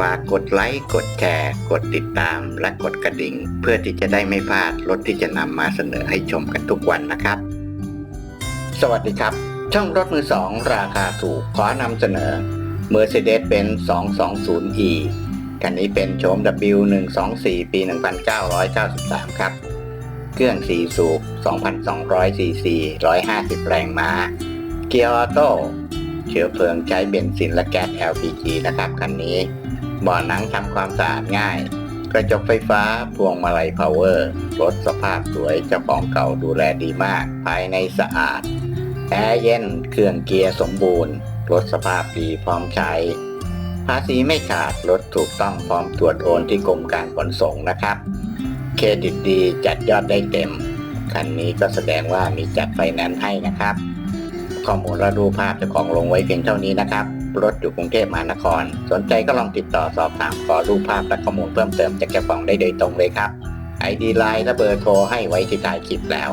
ฝากกดไลค์ กดแชร์ กดติดตาม และกดกระดิ่ง เพื่อที่จะได้ไม่พลาดรถที่จะนำมาเสนอให้ชมกันทุกวันนะครับ สวัสดีครับ ช่องรถมือสองราคาถูกขอนำเสนอ Mercedes-Benz 220e คันนี้เป็นโฉม W124 ปี 1993 ครับ เครื่อง4สูบ 2,200 cc 150 แรงม้า เกียร์ออโต้ เชื้อเพลิงใช้เบนซินและแก๊ส LPG นะครับคันนี้เบ่อหนังทำความสะอาดง่าย กระจกไฟฟ้าพวงมาลัยพาวเวอร์รถสภาพสวยเจ้าของเก่าดูแลดีมาก ภายในสะอาดแอร์เย็นเครื่องเกียร์สมบูรณ์รถสภาพดีพร้อมใช้ ภาษีไม่ขาดรถถูกต้องพร้อมตรวจโอนที่กรมการขนส่งนะครับ เครดิตดีจัดยอดได้เต็ม คันนี้ก็แสดงว่ามีจัดไฟแนนซ์ให้นะครับ ข้อมูลและรูปภาพเจ้าของลงไว้เพียงเท่านี้นะครับ รถอยู่กรุงเทพมหานคร สนใจก็ลองติดต่อสอบถามขอรูปภาพและข้อมูลเพิ่มเติมจากเจ้าของได้โดยตรงเลยครับไอดีไลน์และเบอร์โทรให้ไว้ที่ท้ายคลิปแล้ว